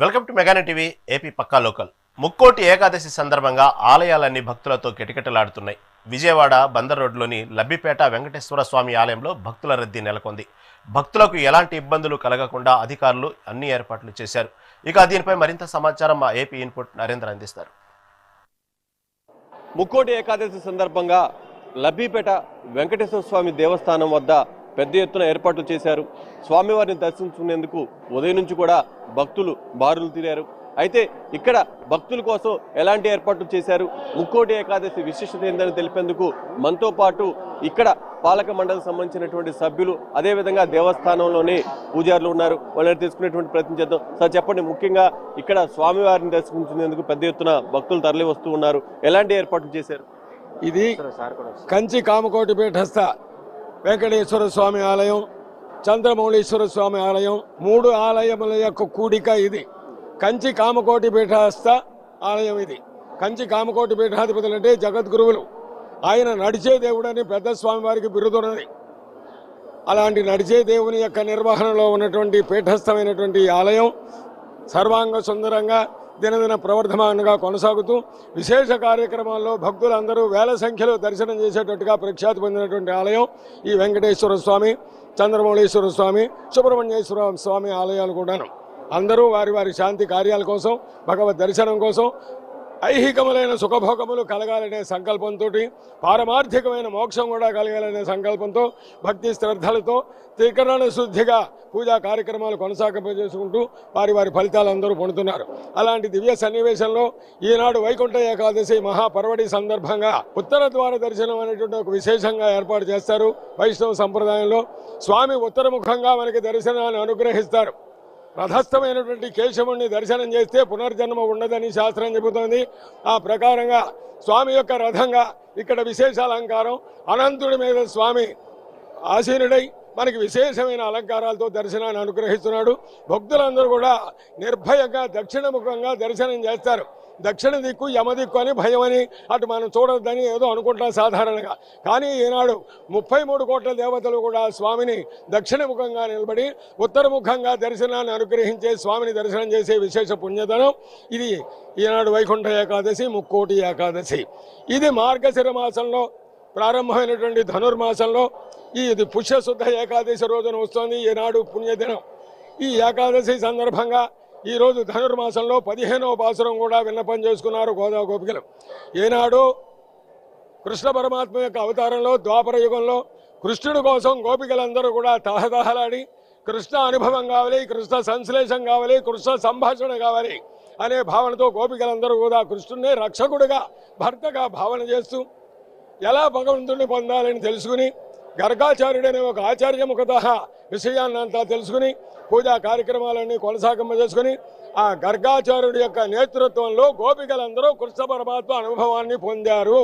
Welcome to mega nine TV AP Pakka local. Mukkoti Ekadashi సందర్భంగా ఆలయాలన్నీ భక్తులతో కిటకిటలాడుతున్నాయి. విజయవాడ బందర్ రోడ్లోని లబ్బిపేట వెంకటేశ్వర స్వామి ఆలయంలో భక్తుల రద్దీ నెలకొంది. భక్తులకు ఎలాంటి ఇబ్బందులు కలగకుండా అధికారులు అన్ని ఏర్పాట్లు చేశారు. ఇక దీనిపై మరింత సమాచారం మా ఏపీ ఇన్పుట్ నరేంద్ర అందిస్తారు. ముక్కోటి ఏకాదశి సందర్భంగా లబ్బిపేట వెంకటేశ్వర స్వామి దేవస్థానం వద్ద పెద్ద ఎత్తున ఏర్పాట్లు చేశారు. స్వామివారిని దర్శించుకునేందుకు ఉదయం నుంచి కూడా భక్తులు బారులు తీరారు. అయితే ఇక్కడ భక్తుల కోసం ఎలాంటి ఏర్పాట్లు చేశారు? ముక్కోటి ఏకాదశి విశిష్టత ఏందని తెలిపేందుకు మనతో పాటు ఇక్కడ పాలక మండలికి సంబంధించినటువంటి సభ్యులు అదేవిధంగా దేవస్థానంలోనే పూజారులు ఉన్నారు. వాళ్ళని తీసుకునేటువంటి ప్రయత్నం చేద్దాం. సార్ చెప్పండి ముఖ్యంగా ఇక్కడ స్వామివారిని దర్శించుకునేందుకు పెద్ద ఎత్తున భక్తులు తరలి వస్తూ ఉన్నారు. ఎలాంటి ఏర్పాట్లు చేశారు? ఇది కంచి కామకోటి పీఠస్థ వెంకటేశ్వర స్వామి ఆలయం చంద్రమౌళీశ్వర స్వామి ఆలయం మూడు ఆలయముల యొక్క కూడిక ఇది. కంచి కామకోటి పీఠస్థ ఆలయం ఇది. కంచి కామకోటి పీఠాధిపతులు అంటే జగద్గురువులు. ఆయన నడిచే దేవుడని పెద్ద స్వామి వారికి బిరుదున్నది. అలాంటి నడిచే దేవుని యొక్క నిర్వహణలో ఉన్నటువంటి పీఠస్థమైనటువంటి ఆలయం సర్వాంగ సుందరంగా దినదిన ప్రవర్ధమానంగా కొనసాగుతూ విశేష కార్యక్రమాల్లో భక్తులందరూ వేల సంఖ్యలో దర్శనం చేసేటట్టుగా ప్రఖ్యాతి పొందినటువంటి ఆలయం ఈ వెంకటేశ్వర స్వామి చంద్రమౌళేశ్వర స్వామి సుబ్రహ్మణ్యేశ్వర స్వామి ఆలయాలు కూడాను. అందరూ వారి వారి శాంతి కార్యాల కోసం భగవద్ దర్శనం కోసం ఐహికములైన సుఖభోగములు కలగాలనే సంకల్పంతో పారమార్థికమైన మోక్షం కూడా కలగాలనే సంకల్పంతో భక్తి శ్రద్ధలతో త్రికరణ శుద్ధిగా పూజా కార్యక్రమాలు కొనసాగింపజేసుకుంటూ వారి వారి ఫలితాలు అందరూ పొందుతున్నారు. అలాంటి దివ్య సన్నివేశంలో ఈనాడు వైకుంఠ ఏకాదశి మహాపర్వడి సందర్భంగా ఉత్తర ద్వార దర్శనం అనేటువంటి ఒక విశేషంగా ఏర్పాటు చేస్తారు. వైష్ణవ సంప్రదాయంలో స్వామి ఉత్తరముఖంగా మనకి దర్శనాన్ని అనుగ్రహిస్తారు. రథస్థమైనటువంటి కేశవుణ్ణి దర్శనం చేస్తే పునర్జన్మ ఉండదని శాస్త్రం చెబుతోంది. ఆ ప్రకారంగా స్వామి యొక్క రథంగా ఇక్కడ విశేష అలంకారం అనంతుడి మీద స్వామి ఆసీనుడై మనకి విశేషమైన అలంకారాలతో దర్శనాన్ని అనుగ్రహిస్తున్నాడు. భక్తులందరూ కూడా నిర్భయంగా దక్షిణముఖంగా దర్శనం చేస్తారు. దక్షిణ దిక్కు యమ దిక్కు అని భయం అని అటు మనం చూడొద్దని ఏదో అనుకుంటాం సాధారణంగా. కానీ ఈనాడు ముప్పై మూడు కోట్ల దేవతలు కూడా స్వామిని దక్షిణముఖంగా నిలబడి ఉత్తరముఖంగా దర్శనాన్ని అనుగ్రహించే స్వామిని దర్శనం చేసే విశేష పుణ్యతనం ఇది ఈనాడు వైకుంఠ ఏకాదశి ముక్కోటి ఏకాదశి. ఇది మార్గశిర మాసంలో ప్రారంభమైనటువంటి ధనుర్మాసంలో ఈ ఇది పుష్యశుద్ధ ఏకాదశి రోజున వస్తోంది ఈనాడు పుణ్యదినం. ఈ ఏకాదశి సందర్భంగా ఈరోజు ధనుర్మాసంలో పదిహేనవ పాసురం కూడా విన్నపం చేసుకున్నారు గోదా గోపికలు. ఏనాడు కృష్ణ పరమాత్మ యొక్క అవతారంలో ద్వాపర యుగంలో కృష్ణుడి కోసం గోపికలందరూ కూడా తహతహలాడి కృష్ణ అనుభవం కావాలి కృష్ణ సంశ్లేషం కావాలి కృష్ణ సంభాషణ కావాలి అనే భావనతో గోపికలందరూ కూడా కృష్ణుడిని రక్షకుడిగా భర్తగా భావన చేస్తూ ఎలా భగవంతుడిని పొందాలని తెలుసుకుని గర్గాచార్యుడనే ఒక ఆచార్యముఖత విషయాన్నంతా తెలుసుకుని పూజా కార్యక్రమాలన్నీ కొనసాగింపజేసుకుని ఆ గర్గాచార్యుడి యొక్క నేతృత్వంలో గోపికలందరూ కృష్ణ పరమాత్మ అనుభవాన్ని పొందారు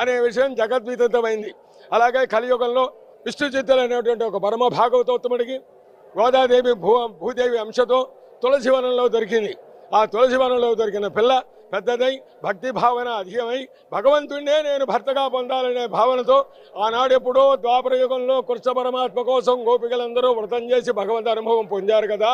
అనే విషయం జగద్విదితమైంది అలాగే కలియుగంలో విష్ణుచిత్తులు అనేటువంటి ఒక పరమ భాగవతోత్తముడికి గోదాదేవి భూ భూదేవి అంశతో తులసివనంలో దొరికింది. ఆ తులసివనంలో దొరికిన పిల్ల పెద్దదై భక్తి భావన అధికమై భగవంతుడినే నేను భర్తగా పొందాలనే భావనతో ఆనాడెప్పుడో ద్వాపర యుగంలో కృష్ణ పరమాత్మ కోసం గోపికలందరూ వ్రతం చేసి భగవంతు అనుభవం పొందారు కదా.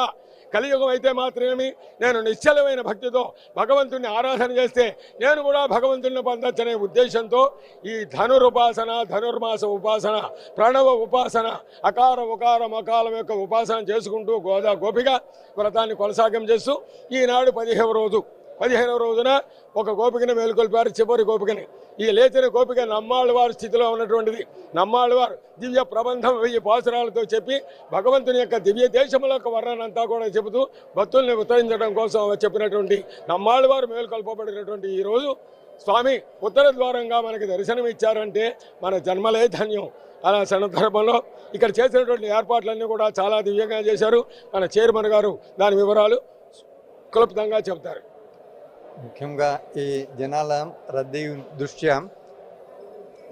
కలియుగం అయితే మాత్రమేమి? నేను నిశ్చలమైన భక్తితో భగవంతుని ఆరాధన చేస్తే నేను కూడా భగవంతుని పొందొచ్చనే ఉద్దేశంతో ఈ ధనురుపాసన ధనుర్మాస ఉపాసన ప్రణవ ఉపాసన అకార ఉకార మకాలం యొక్క ఉపాసన చేసుకుంటూ గోదా గోపిక వ్రతాన్ని కొనసాగం చేస్తూ ఈనాడు పదిహేవ రోజు పదిహేనవ రోజున ఒక గోపికని మేలుకొల్పారు. చివరి గోపికని. ఈ లేచిన గోపిక నమ్మాళ్ళవారు స్థితిలో ఉన్నటువంటిది. నమ్మాళ్ళవారు దివ్య ప్రబంధం వెయ్యి పాసురాలతో చెప్పి భగవంతుని యొక్క దివ్య దేశముల యొక్క వర్ణనంతా కూడా చెబుతూ భక్తుల్ని ఉత్తరించడం కోసం చెప్పినటువంటి నమ్మాళ్ళవారు మేలుకొల్పబడినటువంటి ఈ రోజు స్వామి ఉత్తర ద్వారంగా మనకి దర్శనం ఇచ్చారంటే మన జన్మలే ధన్యం. అలా సందర్భంలో ఇక్కడ చేసినటువంటి ఏర్పాట్లన్నీ కూడా చాలా దివ్యంగా చేశారు. మన చైర్మన్ గారు దాని వివరాలు క్లుప్తంగా చెబుతారు. ముఖ్యంగా ఈ జనాల రద్దీ దృష్ట్యా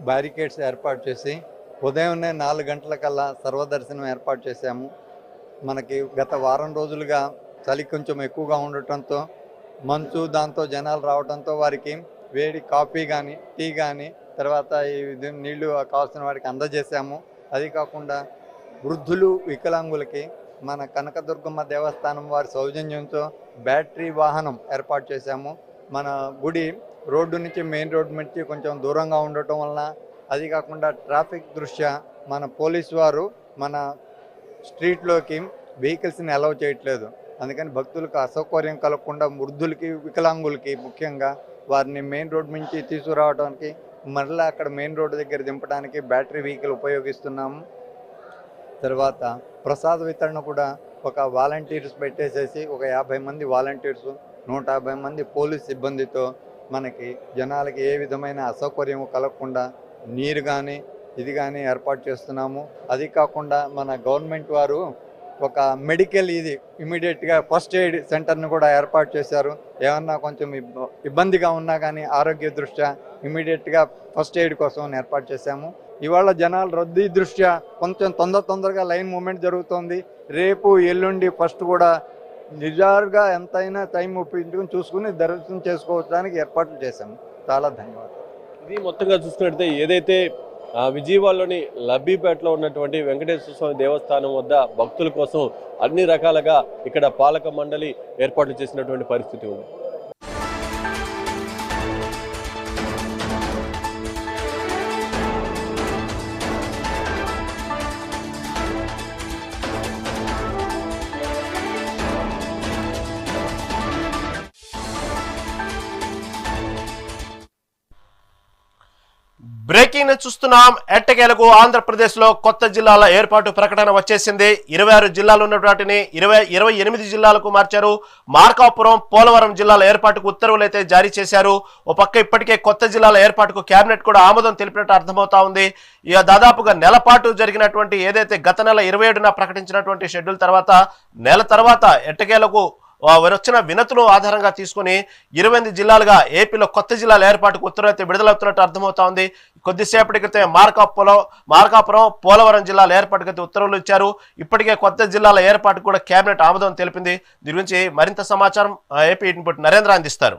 బ్యారికేడ్స్ ఏర్పాటు చేసి ఉదయాన్నే నాలుగు గంటలకల్లా సర్వదర్శనం ఏర్పాటు చేశాము. మనకి గత వారం రోజులుగా చలి కొంచెం ఎక్కువగా ఉండటంతో మంచు దాంతో జనాలు రావడంతో వారికి వేడి కాఫీ కానీ టీ కానీ తర్వాత ఈ నీళ్ళు కావాల్సిన వారికి అందజేశాము. అది కాకుండా వృద్ధులు వికలాంగులకి మన కనకదుర్గమ్మ దేవస్థానం వారి సౌజన్యంతో బ్యాటరీ వాహనం ఏర్పాటు చేశాము. మన గుడి రోడ్డు నుంచి మెయిన్ రోడ్డు నుంచి కొంచెం దూరంగా ఉండటం వలన అది కాకుండా ట్రాఫిక్ దృష్ట్యా మన పోలీస్ వారు మన స్ట్రీట్లోకి వెహికల్స్ని అలౌ చేయట్లేదు. అందుకని భక్తులకు అసౌకర్యం కలగకుండా వృద్ధులకి వికలాంగులకి ముఖ్యంగా వారిని మెయిన్ రోడ్ నుంచి తీసుకురావడానికి మరలా అక్కడ మెయిన్ రోడ్ దగ్గర దింపడానికి బ్యాటరీ వెహికల్ ఉపయోగిస్తున్నాము. తర్వాత ప్రసాద వితరణ కూడా ఒక వాలంటీర్స్ పెట్టేసేసి ఒక యాభై మంది వాలంటీర్స్ నూట యాభై మంది పోలీస్ సిబ్బందితో మనకి జనాలకి ఏ విధమైన అసౌకర్యం కలగకుండా నీరు కానీ ఇది కానీ ఏర్పాటు చేస్తున్నాము. అది కాకుండా మన గవర్నమెంట్ వారు ఒక మెడికల్ ఇది ఇమీడియట్గా ఫస్ట్ ఎయిడ్ సెంటర్ను కూడా ఏర్పాటు చేశారు. ఏమన్నా కొంచెం ఇబ్బందిగా ఉన్నా కానీ ఆరోగ్య దృష్ట్యా ఇమీడియట్గా ఫస్ట్ ఎయిడ్ కోసం ఏర్పాటు చేశాము. ఇవాళ జనాలు రద్దీ దృష్ట్యా కొంచెం తొందర తొందరగా లైన్ మూమెంట్ జరుగుతోంది. రేపు ఎల్లుండి ఫస్ట్ కూడా నిజారుగా ఎంతైనా టైం ఉపయోగించుకుని చూసుకుని దర్శనం చేసుకోవడానికి ఏర్పాట్లు చేశాము చాలా ధన్యవాదాలు. ఇది మొత్తంగా చూసుకున్నట్లయితే ఏదైతే ఆ, విజయవాడలోని లబ్బీపేటలో ఉన్నటువంటి వెంకటేశ్వర స్వామి దేవస్థానం వద్ద భక్తుల కోసం అన్ని రకాలుగా ఇక్కడ పాలక మండలి ఏర్పాట్లు చేసినటువంటి పరిస్థితి ఉంది. చూస్తున్నాం. ఎట్టకేలకు ఆంధ్రప్రదేశ్లో కొత్త జిల్లాల ఏర్పాటు ప్రకటన వచ్చేసింది. ఇరవై ఆరు జిల్లాలు ఉన్నటువంటిని ఇరవై ఇరవై ఎనిమిది జిల్లాలకు మార్చారు. మార్కాపురం పోలవరం జిల్లాల ఏర్పాటుకు ఉత్తర్వులు అయితే జారీ చేశారు. ఓ పక్క ఇప్పటికే కొత్త జిల్లాల ఏర్పాటుకు కేబినెట్ కూడా ఆమోదం తెలిపినట్టు అర్థమవుతా ఉంది. ఇక దాదాపుగా నెల పాటు జరిగినటువంటి ఏదైతే గత నెల ఇరవై ఏడున ప్రకటించినటువంటి షెడ్యూల్ తర్వాత నెల తర్వాత ఎట్టకేలకు వచ్చిన వినతులు ఆధారంగా తీసుకుని ఇరవై జిల్లాలుగా ఏపీలో కొత్త జిల్లాల ఏర్పాటుకు ఉత్తర్వులైతే అయితే విడుదలవుతున్నట్టు అర్థమవుతా ఉంది. కొద్దిసేపటి క్రితం మార్కాపురం మార్కాపురం పోలవరం జిల్లాల ఏర్పాటుకు అయితే ఉత్తర్వులు ఇచ్చారు. ఇప్పటికే కొత్త జిల్లాల ఏర్పాటుకు కూడా కేబినెట్ ఆమోదం తెలిపింది. దీని గురించి మరింత సమాచారం ఏపీ ఇన్పుట్ నరేంద్ర అందిస్తారు.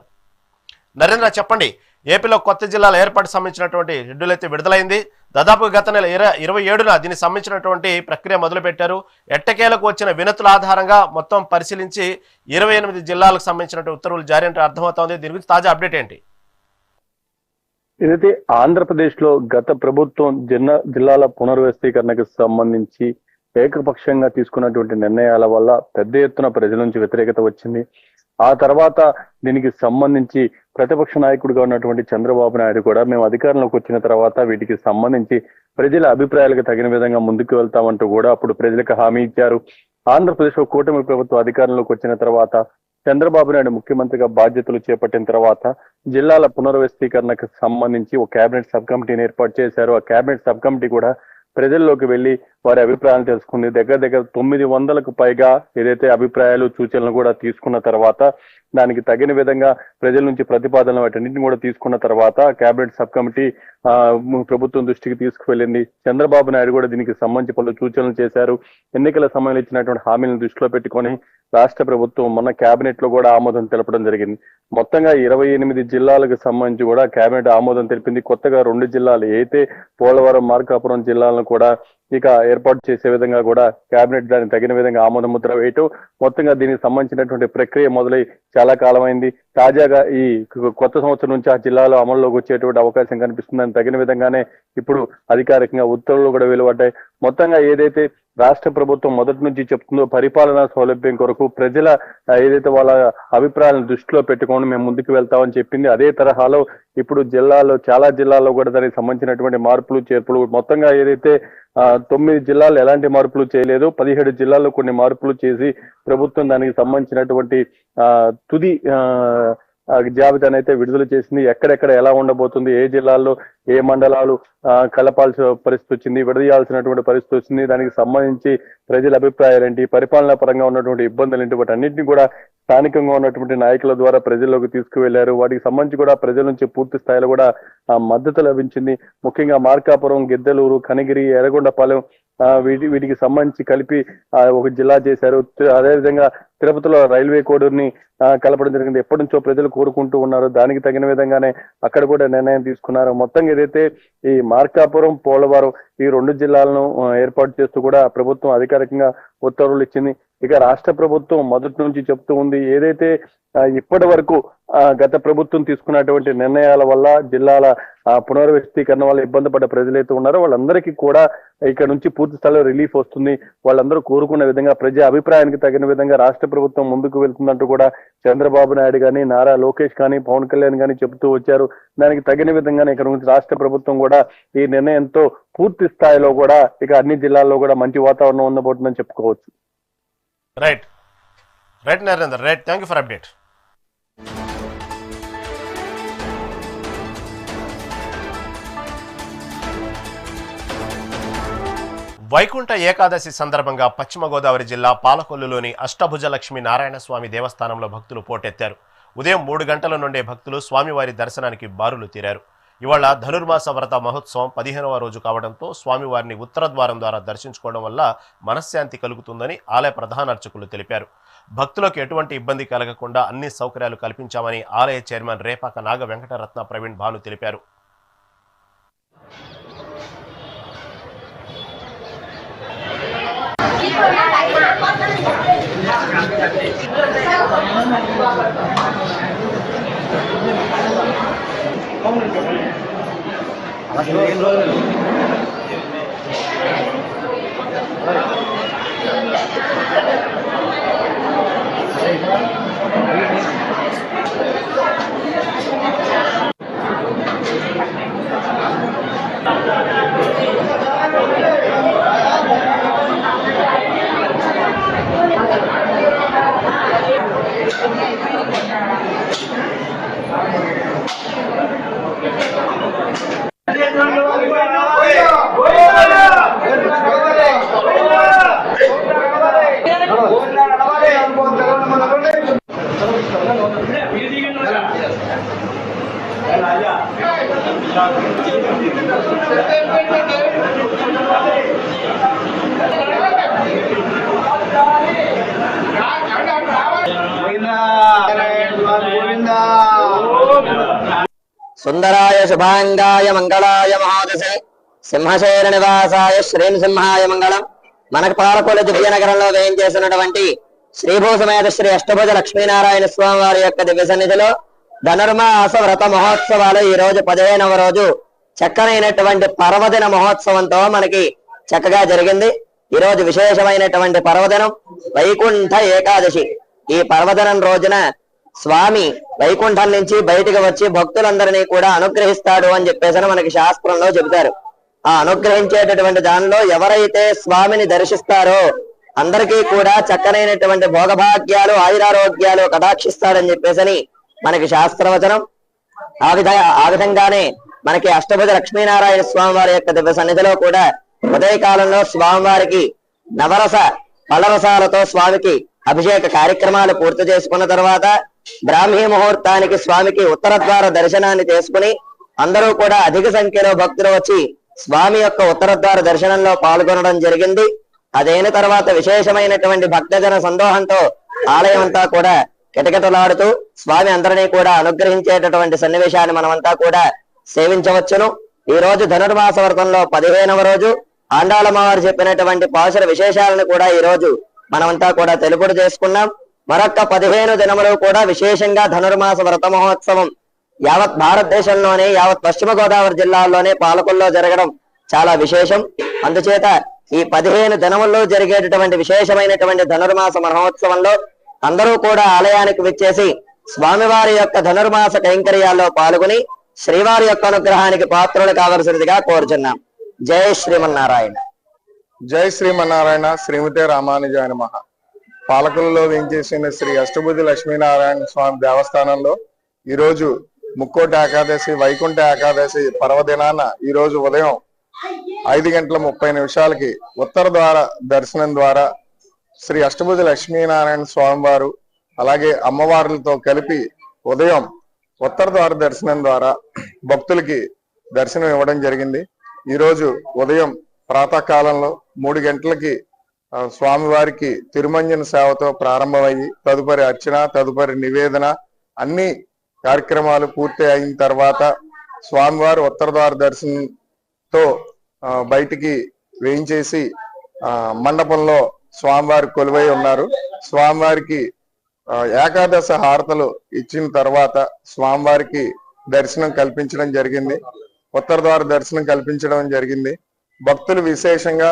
నరేంద్ర చెప్పండి. ఏపీలో కొత్త జిల్లాల ఏర్పాటు సంబంధించినటువంటి షెడ్యూల్ అయితే విడుదలైంది. దాదాపు గత నెల ఇరవై ఏడున దీనికి సంబంధించినటువంటి ప్రక్రియ మొదలుపెట్టారు. ఎట్టకేలకు వచ్చిన వినతుల ఆధారంగా మొత్తం పరిశీలించి ఇరవై ఎనిమిది జిల్లాలకు సంబంధించినటువంటి ఉత్తర్వులు జారీ అంటే అర్థమవుతోంది. దీని గురించి తాజా అప్డేట్ ఏంటి? ఇదైతే ఆంధ్రప్రదేశ్లో గత ప్రభుత్వం జిన్న జిల్లాల పునర్వ్యవస్థీకరణకు సంబంధించి ఏకపక్షంగా తీసుకున్నటువంటి నిర్ణయాల వల్ల పెద్ద ఎత్తున ప్రజల నుంచి వ్యతిరేకత వచ్చింది. ఆ తర్వాత దీనికి సంబంధించి ప్రతిపక్ష నాయకుడిగా ఉన్నటువంటి చంద్రబాబు నాయుడు కూడా మేము అధికారంలోకి వచ్చిన తర్వాత వీటికి సంబంధించి ప్రజల అభిప్రాయాలకు తగిన విధంగా ముందుకు వెళ్తామంటూ కూడా అప్పుడు ప్రజలకు హామీ ఇచ్చారు. ఆంధ్రప్రదేశ్ కూటమి ప్రభుత్వం అధికారంలోకి వచ్చిన తర్వాత చంద్రబాబు నాయుడు ముఖ్యమంత్రిగా బాధ్యతలు చేపట్టిన తర్వాత జిల్లాల పునర్వ్యవస్థీకరణకు సంబంధించి ఒక కేబినెట్ సబ్ కమిటీని ఏర్పాటు చేశారు. ఆ కేబినెట్ సబ్ కమిటీ కూడా ప్రజల్లోకి వెళ్ళి వారి అభిప్రాయాలు తెలుసుకుంది. దగ్గర దగ్గర తొమ్మిది వందలకు పైగా ఏదైతే అభిప్రాయాలు సూచనలు కూడా తీసుకున్న తర్వాత దానికి తగిన విధంగా ప్రజల నుంచి ప్రతిపాదనలు వాటన్నింటిని కూడా తీసుకున్న తర్వాత కేబినెట్ సబ్ కమిటీ ప్రభుత్వం దృష్టికి తీసుకువెళ్ళింది. చంద్రబాబు నాయుడు కూడా దీనికి సంబంధించి పలు సూచనలు చేశారు. ఎన్నికల సమయంలో ఇచ్చినటువంటి హామీలను దృష్టిలో పెట్టుకొని రాష్ట్ర ప్రభుత్వం మొన్న కేబినెట్లో కూడా ఆమోదం తెలపడం జరిగింది. మొత్తంగా ఇరవై ఎనిమిది జిల్లాలకు సంబంధించి కూడా కేబినెట్ ఆమోదం తెలిపింది. కొత్తగా రెండు జిల్లాలు అయితే పోలవరం మార్కాపురం జిల్లాలను కూడా ఇక ఏర్పాటు చేసే విధంగా కూడా కేబినెట్ దానికి తగిన విధంగా ఆమోద ముద్ర వేయటం. మొత్తంగా దీనికి సంబంధించినటువంటి ప్రక్రియ మొదలై చాలా కాలమైంది. తాజాగా ఈ కొత్త సంవత్సరం నుంచి ఆ జిల్లాలో అమల్లోకి వచ్చేటువంటి అవకాశం కనిపిస్తుందని తగిన విధంగానే ఇప్పుడు అధికారికంగా ఉత్తర్వులు కూడా వెలువడ్డాయి. మొత్తంగా ఏదైతే రాష్ట్ర ప్రభుత్వం మొదటి నుంచి చెప్తుందో పరిపాలనా సౌలభ్యం కొరకు ప్రజల ఏదైతే వాళ్ళ అభిప్రాయాలను దృష్టిలో పెట్టుకొని మేము ముందుకు వెళ్తామని చెప్పింది అదే తరహాలో ఇప్పుడు జిల్లాలో చాలా జిల్లాల్లో కూడా దానికి సంబంధించినటువంటి మార్పులు చేర్పులు మొత్తంగా ఏదైతే తొమ్మిది జిల్లాలు ఎలాంటి మార్పులు చేయలేదు పదిహేడు జిల్లాల్లో కొన్ని మార్పులు చేసి ప్రభుత్వం దానికి సంబంధించినటువంటి ఆ, తుది ఆ, జాబితాను అయితే విడుదల చేసింది. ఎక్కడెక్కడ ఎలా ఉండబోతుంది ఏ జిల్లాల్లో ఏ మండలాలు కలపాల్సిన పరిస్థితి వచ్చింది విడదీయాల్సినటువంటి పరిస్థితి వచ్చింది దానికి సంబంధించి ప్రజల అభిప్రాయాలు ఏంటి పరిపాలనా పరంగా ఉన్నటువంటి ఇబ్బందులు ఏంటి వాటి అన్నింటినీ కూడా స్థానికంగా ఉన్నటువంటి నాయకుల ద్వారా ప్రజల్లోకి తీసుకువెళ్ళారు. వాటికి సంబంధించి కూడా ప్రజల నుంచి పూర్తి స్థాయిలో కూడా మద్దతు లభించింది. ముఖ్యంగా మార్కాపురం గిద్దలూరు కనిగిరి ఎర్రగొండపాలెం ఆ, వీటి వీటికి సంబంధించి కలిపి ఒక జిల్లా చేశారు. అదేవిధంగా తిరుపతిలో రైల్వే కోడూరుని కలపడం జరిగింది. ఎప్పటి నుంచో ప్రజలు కోరుకుంటూ ఉన్నారు. దానికి తగిన విధంగానే అక్కడ కూడా నిర్ణయం తీసుకున్నారు. మొత్తం ఏదైతే ఈ మార్కాపురం పోలవరం ఈ రెండు జిల్లాలను ఏర్పాటు చేస్తూ కూడా ప్రభుత్వం అధికారికంగా ఉత్తర్వులు ఇచ్చింది. ఇక రాష్ట్ర ప్రభుత్వం మొదటి నుంచి చెప్తూ ఉంది ఏదైతే ఇప్పటి వరకు గత ప్రభుత్వం తీసుకున్నటువంటి నిర్ణయాల వల్ల జిల్లాల పునర్వ్యక్తీకరణ వల్ల ఇబ్బంది పడ్డ ప్రజలైతే ఉన్నారో వాళ్ళందరికీ కూడా ఇక్కడ నుంచి పూర్తి స్థాయిలో రిలీఫ్ వస్తుంది. వాళ్ళందరూ కోరుకున్న విధంగా ప్రజా అభిప్రాయానికి తగిన విధంగా రాష్ట్ర ప్రభుత్వం ముందుకు వెళ్తుందంటూ కూడా చంద్రబాబు నాయుడు కానీ నారా లోకేష్ కానీ పవన్ కళ్యాణ్ కానీ చెబుతూ వచ్చారు. దానికి తగిన విధంగానే ఇక్కడ నుంచి రాష్ట్ర ప్రభుత్వం కూడా ఈ నిర్ణయంతో పూర్తి స్థాయిలో కూడా ఇక అన్ని జిల్లాల్లో కూడా మంచి వాతావరణం ఉండబోతుందని చెప్పుకోవచ్చు. Right right Narender right thank you for update Vaikunta Ekadashi సందర్భంగా పశ్చిమ గోదావరి జిల్లా పాలకొల్లులోని అష్టభుజలక్ష్మి నారాయణ స్వామి దేవస్థానంలో భక్తులు పోటెత్తారు. ఉదయం మూడు గంటల నుండే భక్తులు స్వామివారి దర్శనానికి బారులు తీరారు. ఇవాళ ధనుర్మాస వ్రత మహోత్సవం పదిహేనవ రోజు కావడంతో స్వామివారిని ఉత్తర ద్వారం ద్వారా దర్శించుకోవడం వల్ల మనశ్శాంతి కలుగుతుందని ఆలయ ప్రధాన అర్చకులు తెలిపారు. భక్తులకు ఎటువంటి ఇబ్బంది కలగకుండా అన్ని సౌకర్యాలు కల్పించామని ఆలయ చైర్మన్ రేపాక నాగ వెంకటరత్న ప్రవీణ్ భాను తెలిపారు. 一百八，一百八。సుందరాయ శుభాంగాయ మంగళాయ మహోదశ. సింహశైల నివాసాయ శ్రీం సింహాయ మంగళం. మనకు పాలకొల దివ్య నగరంలో వేయం చేసినటువంటి శ్రీభూసమేత శ్రీ అష్టభుజ లక్ష్మీనారాయణ స్వామి వారి యొక్క దివ్య సన్నిధిలో ధనుర్మాస వ్రత మహోత్సవాలు ఈ రోజు పదిహేనవ రోజు. చక్కనైనటువంటి పర్వదిన మహోత్సవంతో మనకి చక్కగా జరిగింది. ఈ రోజు విశేషమైనటువంటి పర్వదినం వైకుంఠ ఏకాదశి. ఈ పర్వదినం రోజున స్వామి వైకుంఠం నుంచి బయటకు వచ్చి భక్తులందరినీ కూడా అనుగ్రహిస్తాడు అని చెప్పేసి మనకి శాస్త్రంలో చెబుతారు. ఆ అనుగ్రహించేటటువంటి దానిలో ఎవరైతే స్వామిని దర్శిస్తారో అందరికీ కూడా చక్కనైనటువంటి భోగభాగ్యాలు ఆయురారోగ్యాలు కటాక్షిస్తాడని చెప్పేసని మనకి శాస్త్రవచనం. ఆ విధ ఆ విధంగానే మనకి అష్టభుజ లక్ష్మీనారాయణ స్వామి వారి యొక్క దివ్య సన్నిధిలో కూడా ఉదయకాలంలో స్వామివారికి నవరస పలరసాలతో స్వామికి అభిషేక కార్యక్రమాలు పూర్తి చేసుకున్న తర్వాత బ్రాహ్మీ ముహూర్తానికి స్వామికి ఉత్తర ద్వార దర్శనాన్ని చేసుకుని అందరూ కూడా అధిక సంఖ్యలో భక్తులు వచ్చి స్వామి యొక్క ఉత్తర ద్వార దర్శనంలో పాల్గొనడం జరిగింది. అదైన తర్వాత విశేషమైనటువంటి భక్తజన సందోహంతో ఆలయం అంతా కూడా కిటకిటలాడుతూ స్వామి అందరినీ కూడా అనుగ్రహించేటటువంటి సన్నివేశాన్ని మనమంతా కూడా సేవించవచ్చును. ఈ రోజు ధనుర్మాస వ్రతంలో పదిహేనవ రోజు ఆండాళమ్మవారు చెప్పినటువంటి పాశుర విశేషాలను కూడా ఈ రోజు మనమంతా కూడా తెలుపుడు చేసుకున్నాం. మరొక్క పదిహేను దినములు కూడా విశేషంగా ధనుర్మాస వ్రత మహోత్సవం. యావత్ భారతదేశంలోనే యావత్ పశ్చిమ గోదావరి జిల్లాల్లోనే పాలకుల్లో జరగడం చాలా విశేషం. అందుచేత ఈ పదిహేను దినముల్లో జరిగేటటువంటి విశేషమైనటువంటి ధనుర్మాస మహోత్సవంలో అందరూ కూడా ఆలయానికి విచ్చేసి స్వామివారి యొక్క ధనుర్మాస కైంకర్యాల్లో పాల్గొని శ్రీవారి యొక్క అనుగ్రహానికి పాత్రలు కావలసినదిగా కోరుచున్నాం. జై శ్రీమన్నారాయణ. జై శ్రీమన్నారాయణ. శ్రీమతి రామానుజాయ నమః. పాలకులలో వేయించేసిన శ్రీ అష్టబుద్ధి లక్ష్మీనారాయణ స్వామి దేవస్థానంలో ఈరోజు ముక్కోటి ఏకాదశి వైకుంఠ ఏకాదశి పర్వదినాన ఈరోజు ఉదయం ఐదు గంటల ముప్పై నిమిషాలకి ఉత్తర ద్వార దర్శనం ద్వారా శ్రీ అష్టబుద్ధి లక్ష్మీనారాయణ స్వామి వారు అలాగే అమ్మవార్లతో కలిపి ఉదయం ఉత్తర ద్వార దర్శనం ద్వారా భక్తులకి దర్శనం ఇవ్వడం జరిగింది. ఈరోజు ఉదయం ప్రాతకాలంలో మూడు గంటలకి స్వామివారికి తిరుమంజన సేవతో ప్రారంభమయ్యి తదుపరి అర్చన తదుపరి నివేదన అన్ని కార్యక్రమాలు పూర్తి అయిన తర్వాత స్వామివారు ఉత్తర ద్వార దర్శనంతో బయటికి వేయించేసి మండపంలో స్వామివారి కొలువై ఉన్నారు. స్వామివారికి ఏకాదశ హారతలు ఇచ్చిన తర్వాత స్వామివారికి దర్శనం కల్పించడం జరిగింది. ఉత్తరద్వార దర్శనం కల్పించడం జరిగింది. భక్తులు విశేషంగా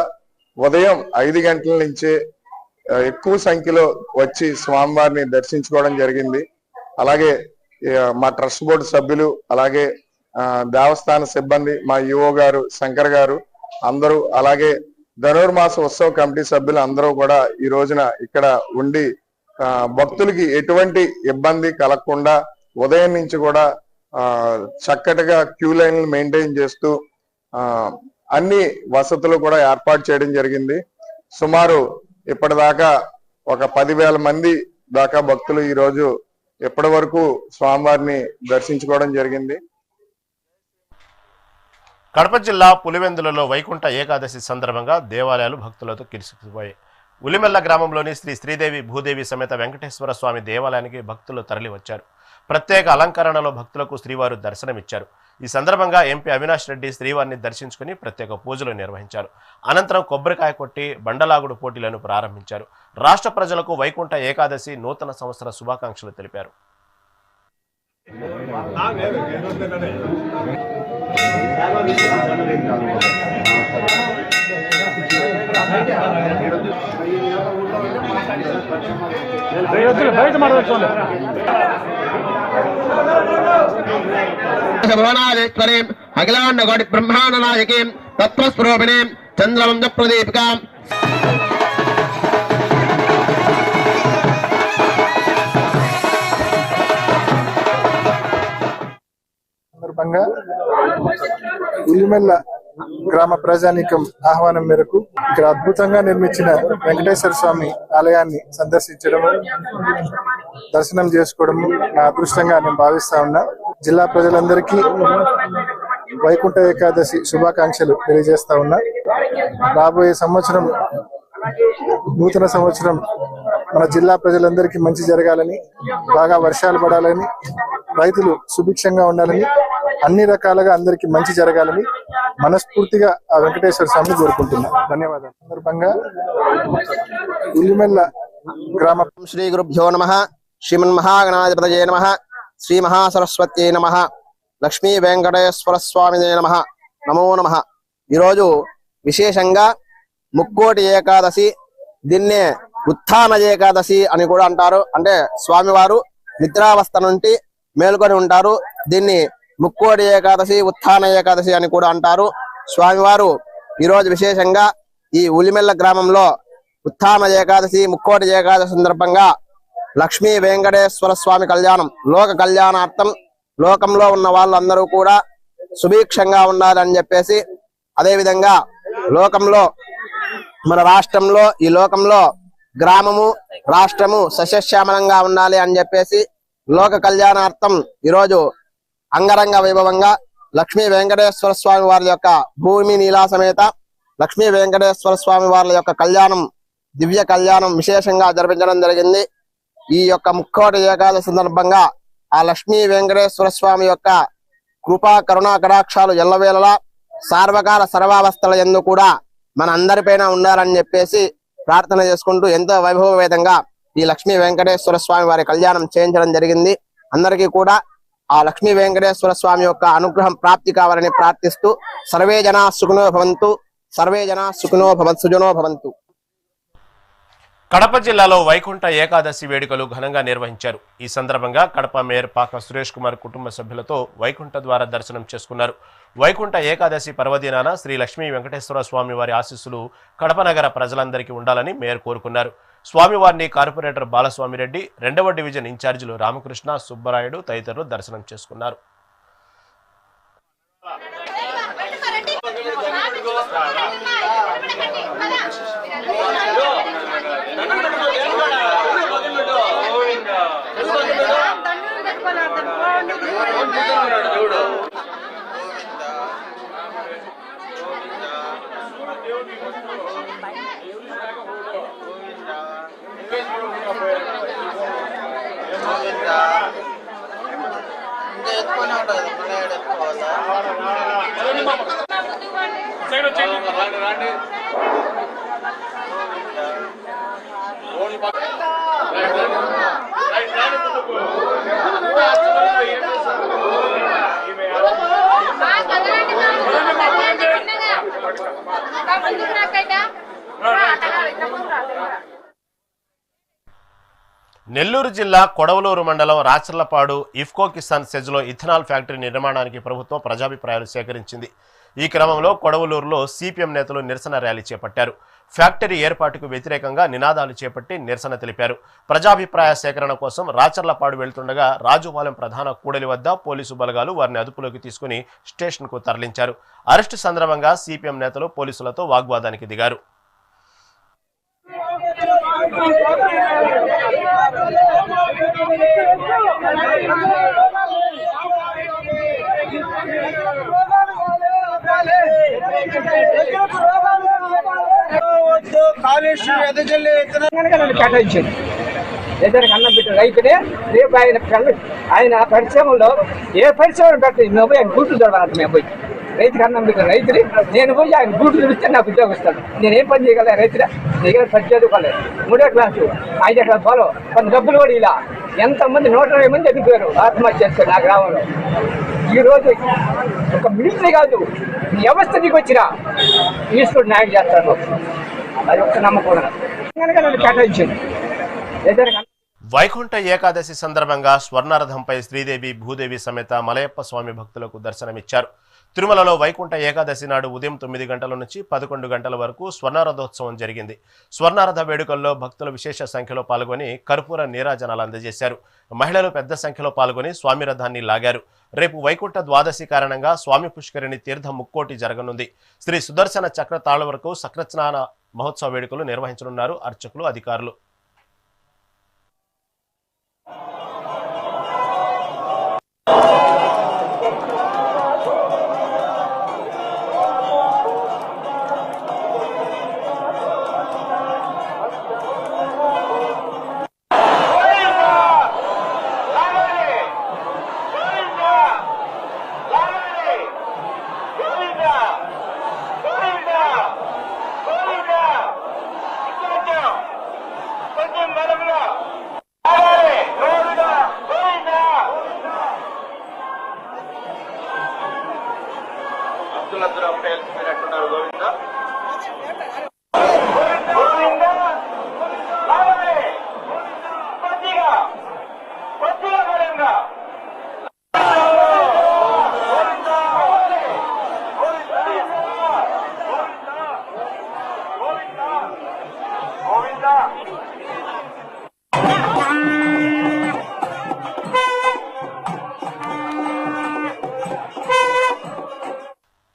ఉదయం ఐదు గంటల నుంచే ఎక్కువ సంఖ్యలో వచ్చి స్వామివారిని దర్శించుకోవడం జరిగింది. అలాగే మా ట్రస్ట్ బోర్డు సభ్యులు అలాగే దేవస్థాన సిబ్బంది మా ఈఓ గారు శంకర్ గారు అందరూ అలాగే ధనుర్మాస ఉత్సవ కమిటీ సభ్యులు అందరూ కూడా ఈ రోజున ఇక్కడ ఉండి భక్తులకి ఎటువంటి ఇబ్బంది కలగకుండా ఉదయం నుంచి కూడా చక్కటిగా క్యూ లైన్లు మెయింటైన్ చేస్తూ అన్ని వసతులు కూడా ఏర్పాటు చేయడం జరిగింది. సుమారు ఇప్పటిదాకా ఒక పదివేల మంది దాకా భక్తులు ఈరోజు ఎప్పటి వరకు స్వామివారిని దర్శించుకోవడం జరిగింది. కడప జిల్లా పులివెందులలో వైకుంఠ ఏకాదశి సందర్భంగా దేవాలయాలు భక్తులతో కిరిసిపోయాయి ఉలిమెల్ల గ్రామంలోని శ్రీ శ్రీదేవి భూదేవి సమేత వెంకటేశ్వర స్వామి దేవాలయానికి భక్తులు తరలివచ్చారు. ప్రత్యేక అలంకరణలో భక్తులకు శ్రీవారు దర్శనమిచ్చారు. ఈ సందర్భంగా ఎంపీ అవినాష్ రెడ్డి శ్రీవారిని దర్శించుకుని ప్రత్యేక పూజలు నిర్వహించారు. అనంతరం కొబ్బరికాయ కొట్టి బండలాగుడు పోటీలను ప్రారంభించారు. రాష్ట్ర ప్రజలకు వైకుంఠ ఏకాదశి నూతన సంవత్సర శుభాకాంక్షలు తెలిపారు. భువనాదేశ్వరీం అఖిలాండగోటి బ్రహ్మాండ నాయకీం తత్వస్వరూపిణీం చంద్రవంశ ప్రదీపికాం సందర్భంగా ఉల్లిమెల్ల గ్రామ ప్రజానీకం ఆహ్వానం మేరకు ఇక్కడ అద్భుతంగా నిర్మించిన వెంకటేశ్వర స్వామి ఆలయాన్ని సందర్శించడం దర్శనం చేసుకోవడం నా అదృష్టంగా నేను భావిస్తా ఉన్నా. జిల్లా ప్రజలందరికీ వైకుంఠ ఏకాదశి శుభాకాంక్షలు తెలియజేస్తా ఉన్నా. రాబోయే సంవత్సరం నూతన సంవత్సరం మన జిల్లా ప్రజలందరికీ మంచి జరగాలని బాగా వర్షాలు పడాలని రైతులు సుభిక్షంగా ఉండాలని అన్ని రకాలుగా అందరికి మంచి జరగాలని మనస్ఫూర్తిగా ఆ వెంకటేశ్వర స్వామిని కోరుకుంటున్నా. ధన్యవాదాలు. సందర్భంగా ఉల్లిమెల్ల గ్రామ శ్రీ గురుభ్యో నమ. శ్రీమన్మహాగణాధిపతయే నమ. శ్రీ మహాసరస్వత్యై నమ. లక్ష్మీ వెంకటేశ్వర స్వామినే నమ. నమో నమ. ఈరోజు విశేషంగా ముక్కోటి ఏకాదశి దీన్నే ఉత్థాన ఏకాదశి అని కూడా అంటారు. అంటే స్వామివారు నిద్రావస్థ నుండి మేల్కొని ఉంటారు. దీన్ని ముక్కోటి ఏకాదశి ఉత్థాన ఏకాదశి అని కూడా అంటారు. స్వామివారు ఈరోజు విశేషంగా ఈ ఉలిమెల్ల గ్రామంలో ఉత్థాన ఏకాదశి ముక్కోటి ఏకాదశి సందర్భంగా లక్ష్మీ వెంకటేశ్వర స్వామి కళ్యాణం లోక కళ్యాణార్థం లోకంలో ఉన్న వాళ్ళందరూ కూడా సుభిక్షంగా ఉండాలని చెప్పేసి అదే విధంగా లోకంలో మన రాష్ట్రంలో ఈ లోకంలో గ్రామము రాష్ట్రము సస్యశ్యామలంగా ఉండాలి అని చెప్పేసి లోక కళ్యాణార్థం ఈరోజు అంగరంగ వైభవంగా లక్ష్మీ వెంకటేశ్వర స్వామి వారి యొక్క భూమి నీలా సమేత లక్ష్మీ వెంకటేశ్వర స్వామి వారి యొక్క కళ్యాణం దివ్య కళ్యాణం విశేషంగా జరిపించడం జరిగింది. ఈ యొక్క ముక్కోటి ఏకాదశి సందర్భంగా ఆ లక్ష్మీ వెంకటేశ్వర స్వామి యొక్క కృపా కరుణా కటాక్షాలు ఎల్లవేళలా సార్వకాల సర్వావస్థల ఎందు కూడా మన అందరిపైన ఉండాలని చెప్పేసి ప్రార్థన చేసుకుంటూ ఎంతో వైభవవేదంగా ఈ లక్ష్మీ వెంకటేశ్వర స్వామి వారి కళ్యాణం చేయించడం జరిగింది. అందరికీ కూడా ఆ లక్ష్మీ వెంకటేశ్వర స్వామి యొక్క అనుగ్రహం ప్రాప్తి కావాలని ప్రార్థిస్తూ సర్వే జనా సుఖనో భవంతు సర్వే జనా సుఖనో భవంతు సుజనో భవంతు. కడప జిల్లాలో వైకుంఠ ఏకాదశి వేడుకలు ఘనంగా నిర్వహించారు. ఈ సందర్భంగా కడప మేయర్ పాక సురేష్ కుమార్ కుటుంబ సభ్యులతో వైకుంఠ ద్వారా దర్శనం చేసుకున్నారు. వైకుంఠ ఏకాదశి పర్వదినాన శ్రీ లక్ష్మీ వెంకటేశ్వర స్వామి వారి ఆశీస్సులు కడప నగర ప్రజలందరికీ ఉండాలని మేయర్ కోరుకున్నారు. స్వామివారిని కార్పొరేటర్ బాలస్వామిరెడ్డి రెండవ డివిజన్ ఇన్ఛార్జీలు రామకృష్ణ సుబ్బరాయుడు తదితరులు దర్శనం చేసుకున్నారు నెల్లూరు జిల్లా కొడవలూరు మండలం రాచర్లపాడు ఇఫ్కో కిసాన్ సెజ్లో ఇథనాల్ ఫ్యాక్టరీ నిర్మాణానికి ప్రభుత్వం ప్రజాభిప్రాయాలు సేకరించింది. ఈ క్రమంలో కొడవలూరులో సిపిఎం నేతలు నిరసన ర్యాలీ చేపట్టారు. ఫ్యాక్టరీ ఏర్పాటుకు వ్యతిరేకంగా నినాదాలు చేపట్టి నిరసన తెలిపారు. ప్రజాభిప్రాయ సేకరణ కోసం రాచర్లపాడు వెళ్తుండగా రాజుపాలెం ప్రధాన కూడలి వద్ద పోలీసు బలగాలు వారిని అదుపులోకి తీసుకుని స్టేషన్కు తరలించారు. అరెస్టు సందర్భంగా సిపిఎం నేతలు పోలీసులతో వాగ్వాదానికి దిగారు. కేటాయించాడు ఇద్దరికి అన్నం పెట్టిన రైతునే రేపు ఆయన పెళ్ళ- ఆయన పరిశ్రమలో ఏ పరిశ్రమ పెట్టదు మేము పోయి ఆయన బూట్లు చూడాలంట మేము పోయి రైతుకి అన్నం పెట్టిన రైతుని నేను పోయి ఆయన బూట్లు చూపిస్తే నాకు ఉద్యోగం ఇస్తాను నేను పని చేయగల రైతుడా దగ్గర పని చదువుకోలేదు మూడో క్లాసు ఐదో క్లాస్ ఫాలో కొంత డబ్బులు కూడా ఇలా. ఎంతమంది నూట ఇరవై మంది చనిపోయారు. ఆత్మహత్య చేస్తారు నా గ్రామంలో ఈ రోజు ఒక మిలిటరీ కాదు. వ్యవస్థ దిగి వచ్చినా ఈశ్వరుడు న్యాయం చేస్తాడు. అది ఒక నమ్మకం కనుక నన్ను కేటాయించింది. ఏదైనా వైకుంఠ ఏకాదశి సందర్భంగా స్వర్ణరథంపై శ్రీదేవి భూదేవి సమేత మలయప్ప స్వామి భక్తులకు దర్శనమిచ్చారు. తిరుమలలో వైకుంఠ ఏకాదశి నాడు ఉదయం తొమ్మిది గంటల నుంచి పదకొండు గంటల వరకు స్వర్ణారథోత్సవం జరిగింది. స్వర్ణారథ వేడుకల్లో భక్తులు విశేష సంఖ్యలో పాల్గొని కర్పూర నీరాజనాలు అందజేశారు. మహిళలు పెద్ద సంఖ్యలో పాల్గొని స్వామి రథాన్ని లాగారు. రేపు వైకుంఠ ద్వాదశి కారణంగా స్వామి పుష్కరిణి తీర్థ ముక్కోటి జరగనుంది. శ్రీ సుదర్శన చక్ర తాళ వరకు సక్రస్నాన మహోత్సవ వేడుకలు నిర్వహించనున్నారు అర్చకులు అధికారులు.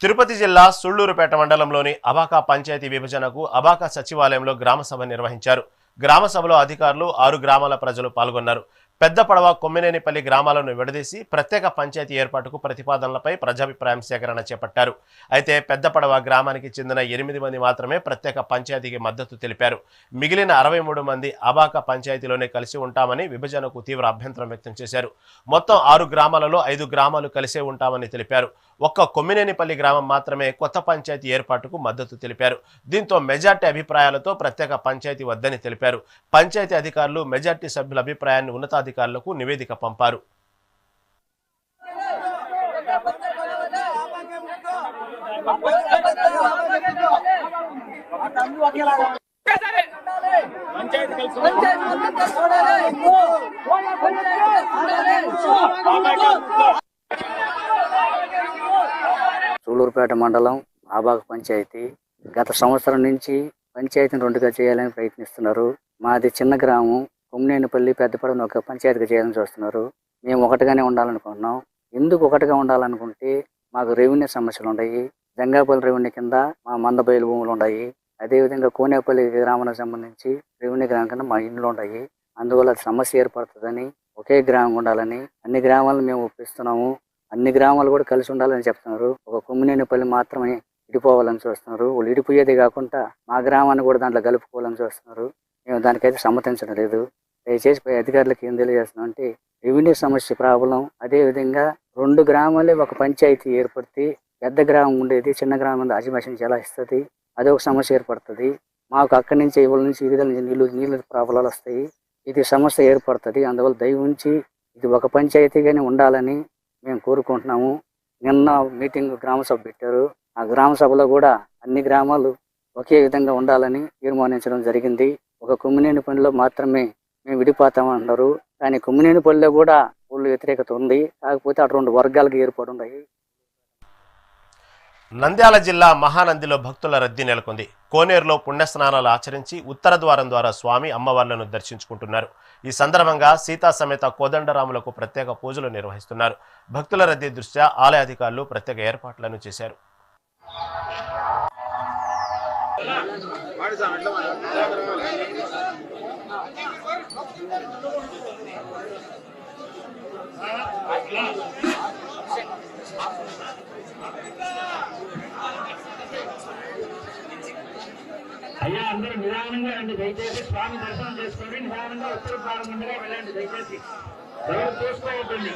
తిరుపతి జిల్లా సుళ్ళూరుపేట మండలంలోని అబాకా పంచాయతీ విభజనకు అబాకా సచివాలయంలో గ్రామసభ నిర్వహించారు. గ్రామసభలో అధికారులు ఆరు గ్రామాల ప్రజలు పాల్గొన్నారు. పెద్ద పడవ కొమ్మినేనిపల్లి గ్రామాలను విడదీసి ప్రత్యేక పంచాయతీ ఏర్పాటుకు ప్రతిపాదనలపై ప్రజాభిప్రాయం సేకరణ చేపట్టారు. అయితే పెద్ద పడవ గ్రామానికి చెందిన ఎనిమిది మంది మాత్రమే ప్రత్యేక పంచాయతీకి మద్దతు తెలిపారు. మిగిలిన అరవై మూడు మంది అబాకా పంచాయతీలోనే కలిసి ఉంటామని విభజనకు తీవ్ర అభ్యంతరం వ్యక్తం చేశారు. మొత్తం ఆరు గ్రామాలలో ఐదు గ్రామాలు కలిసే ఉంటామని తెలిపారు. ఒక్క కొమ్మినేనిపల్లి గ్రామం మాత్రమే కొత్త పంచాయతీ ఏర్పాటుకు మద్దతు తెలిపారు. దీంతో మెజార్టీ అభిప్రాయాలతో ప్రత్యేక పంచాయతీ వద్దని తెలిపారు. పంచాయతీ అధికారులు మెజార్టీ సభ్యుల అభిప్రాయాన్ని ఉన్నతాధికారులకు నివేదిక పంపారు. సూలూరుపేట మండలం ఆబాగ్ పంచాయతీ. గత సంవత్సరం నుంచి పంచాయతీని రెండుగా చేయాలని ప్రయత్నిస్తున్నారు. మాది చిన్న గ్రామం. కొమ్మినేనిపల్లి పెద్దపడని ఒక పంచాయతీగా చేయాలని చూస్తున్నారు. మేము ఒకటిగానే ఉండాలనుకుంటున్నాం. ఎందుకు ఒకటిగా ఉండాలనుకుంటే మాకు రెవెన్యూ సమస్యలు ఉన్నాయి. జంగాపల్లి రెవెన్యూ కింద మా మంద బయలు భూములు ఉన్నాయి. అదేవిధంగా కోనేపల్లి గ్రామానికి సంబంధించి రెవెన్యూ గ్రామం కింద మా ఇండ్లు ఉన్నాయి అందువల్ల సమస్య ఏర్పడుతుందని ఒకే గ్రామం ఉండాలని అన్ని గ్రామాలను మేము ఒప్పిస్తున్నాము. అన్ని గ్రామాలు కూడా కలిసి ఉండాలని చెప్తున్నారు. ఒక కొమ్మినేనిపల్లి మాత్రమే ఇడిపోవాలని చూస్తున్నారు. వాళ్ళు ఇడిపోయేది కాకుండా మా గ్రామాన్ని కూడా దాంట్లో కలుపుకోవాలని చూస్తున్నారు. మేము దానికైతే సమ్మతించడం లేదు. దయచేసి పై అధికారులకు ఏం తెలియజేస్తున్నాం అంటే రెవెన్యూ సమస్య ప్రాబ్లం. అదే విధంగా రెండు గ్రామాలే ఒక పంచాయతీ ఏర్పడితే పెద్ద గ్రామం ఉండేది చిన్న గ్రామం అజిమేషన్ ఎలా ఇస్తుంది. అదే ఒక సమస్య ఏర్పడుతుంది. మాకు అక్కడి నుంచి ఇవాళ నుంచి వివిధ నుంచి నీళ్ళు నీళ్ళు ప్రాబ్లాలు వస్తాయి. ఇది సమస్య ఏర్పడుతుంది. అందువల్ల దయ ఉంచి ఇది ఒక పంచాయతీగానే ఉండాలని మేము కోరుకుంటున్నాము. నిన్న మీటింగ్ గ్రామ సభ పెట్టారు. ఆ గ్రామ సభలో కూడా అన్ని గ్రామాలు ఒకే విధంగా ఉండాలని తీర్మానించడం జరిగింది. ఒక కుమ్మినేని పనిలో మాత్రమే మేము విడిపోతామన్నారు కానీ కుమ్మినేని పనిలో కూడా ఊళ్ళో వ్యతిరేకత ఉంది. కాకపోతే అటు రెండు వర్గాలకు ఏర్పడి ఉన్నాయి. నంద్యాల జిల్లా మహానందిలో భక్తుల రద్దీ నెలకొంది. కోనేరులో పుణ్యస్నానాలు ఆచరించి ఉత్తర ద్వారం ద్వారా స్వామి అమ్మవార్లను దర్శించుకుంటున్నారు. ఈ సందర్భంగా సీతా సమేత కోదండరాములకు ప్రత్యేక పూజలు నిర్వహిస్తున్నారు. భక్తుల రద్దీ దృష్ట్యా ఆలయ అధికారులు ప్రత్యేక ఏర్పాట్లను చేశారు. నిదానంగా రండి దయచేసి స్వామి దర్శనం చేసుకోండి. నిదానంగా ఉత్తర ప్రారంభంగా వెళ్ళండి. దయచేసి ఎవరు చూసుకోవద్దండి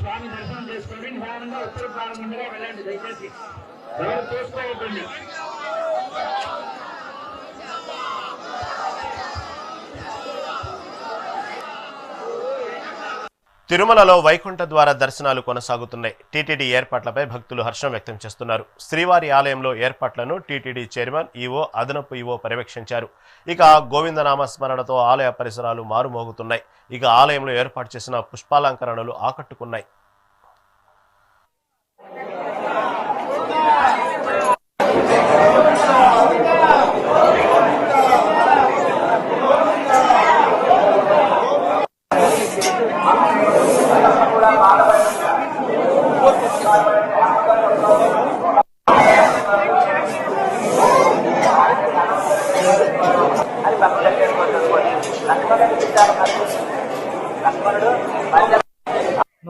స్వామి దర్శనం చేసుకోండి. నిదానంగా ఉత్తర ప్రారంభంగా వెళ్ళండి. దయచేసి ఎవరు చూసుకోవద్దండి తిరుమలలో వైకుంఠ ద్వార దర్శనాలు కొనసాగుతున్నాయి. టీటీడీ ఏర్పాట్లపై భక్తులు హర్షం వ్యక్తం చేస్తున్నారు. శ్రీవారి ఆలయంలో ఏర్పాట్లను టీటీడీ చైర్మన్ ఈవో అదనపు ఈవో పర్యవేక్షించారు. ఇక గోవిందనామ స్మరణతో ఆలయ పరిసరాలు మారుమోగుతున్నాయి. ఇక ఆలయంలో ఏర్పాటు చేసిన పుష్పాలంకరణలు ఆకట్టుకున్నాయి.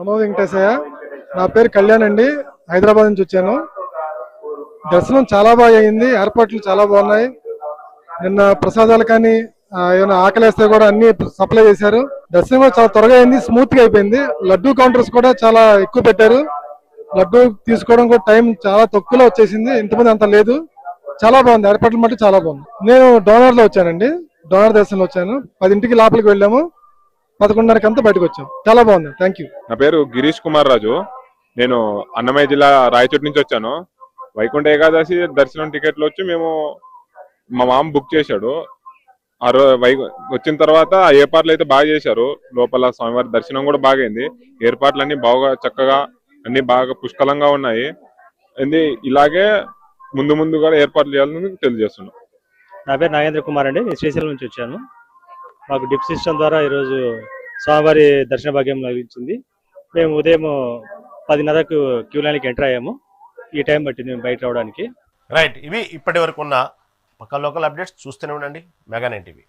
నమో వెంకటేశయ్య. నా పేరు కళ్యాణ్ అండి. హైదరాబాద్ నుంచి వచ్చాను. దర్శనం చాలా బాగా అయింది. ఏర్పాట్లు చాలా బాగున్నాయి. నిన్న ప్రసాదాలు కానీ ఏమైనా ఆకలేస్తే కూడా అన్ని సప్లై చేశారు. దర్శనం కూడా చాలా త్వరగా అయింది. స్మూత్గా అయిపోయింది. లడ్డూ కౌంటర్స్ కూడా చాలా ఎక్కువ పెట్టారు. లడ్డూ తీసుకోవడం కూడా టైం చాలా తక్కువలో వచ్చేసింది. ఇంతమంది అంత లేదు. చాలా బాగుంది. ఏర్పాట్లు మటు చాలా బాగుంది. నేను డోనర్లో వచ్చానండి. డోనర్ దర్శనంలో వచ్చాను. పదింటికి లోపలికి వెళ్ళాము. పదకొండున్నరకి అంతా బయటకు వచ్చాం. చాలా బాగుంది. థ్యాంక్ యూ నా పేరు గిరీష్ కుమార్ రాజు. నేను అన్నమయ్య జిల్లా రాయచోటి నుంచి వచ్చాను. వైకుంఠ ఏకాదశి దర్శనం టికెట్లు వచ్చి మేము మా మామ బుక్ చేశాడు. ఆ రో వై వచ్చిన తర్వాత ఆ ఏర్పాట్లు అయితే బాగా చేశారు. లోపల స్వామివారి దర్శనం కూడా బాగా అయింది. ఏర్పాట్లు అన్ని బాగా చక్కగా అన్ని బాగా పుష్కలంగా ఉన్నాయి. ఇది ఇలాగే ముందు ముందు కూడా ఏర్పాట్లు చేయాలని తెలియజేస్తున్నాం. నా పేరు నాగేంద్ర కుమార్ అండి. నేను శ్రీశైలం నుంచి వచ్చాను. మాకు డిప్ సిస్టమ్ ద్వారా ఈరోజు స్వామివారి దర్శన భాగ్యం లభించింది. మేము ఉదయం పదిన్నరకు క్యూ లైన్కి ఎంటర్ అయ్యాము. ఈ టైం పట్టింది మేము బయట రావడానికి. రైట్ ఇవి ఇప్పటి వరకు ఉన్న పక్క లోకల్ అప్డేట్స్ చూస్తూనే ఉండండి. Mega nine TV.